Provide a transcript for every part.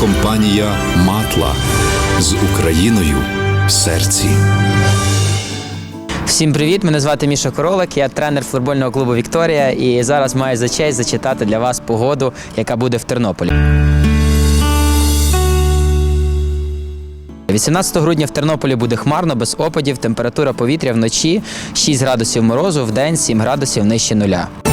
компанія Матла з Україною в серці. Всім привіт! Мене звати Міша Королик, я тренер футбольного клубу Вікторія і зараз маю за честь зачитати для вас погоду, яка буде в Тернополі. 18 грудня в Тернополі буде хмарно, без опадів, температура повітря вночі 6 градусів морозу, в день 7 градусів нижче нуля. –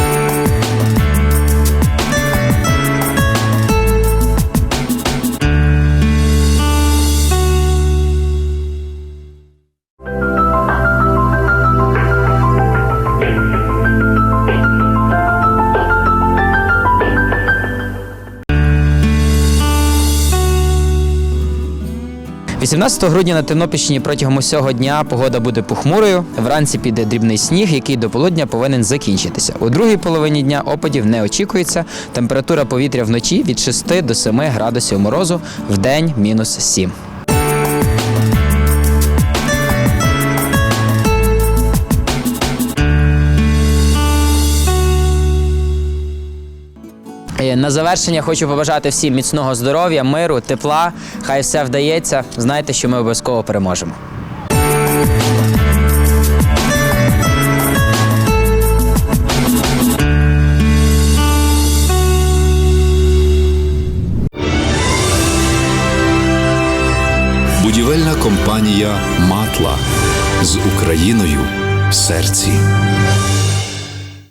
18 грудня на Тернопільщині протягом усього дня погода буде похмурою. Вранці піде дрібний сніг, який до полудня повинен закінчитися. У другій половині дня опадів не очікується. Температура повітря вночі від 6 до 7 градусів морозу, в день мінус 7. На завершення хочу побажати всім міцного здоров'я, миру, тепла. Хай все вдається. Знайте, що ми обов'язково переможемо. Будівельна компанія Матла з Україною в серці.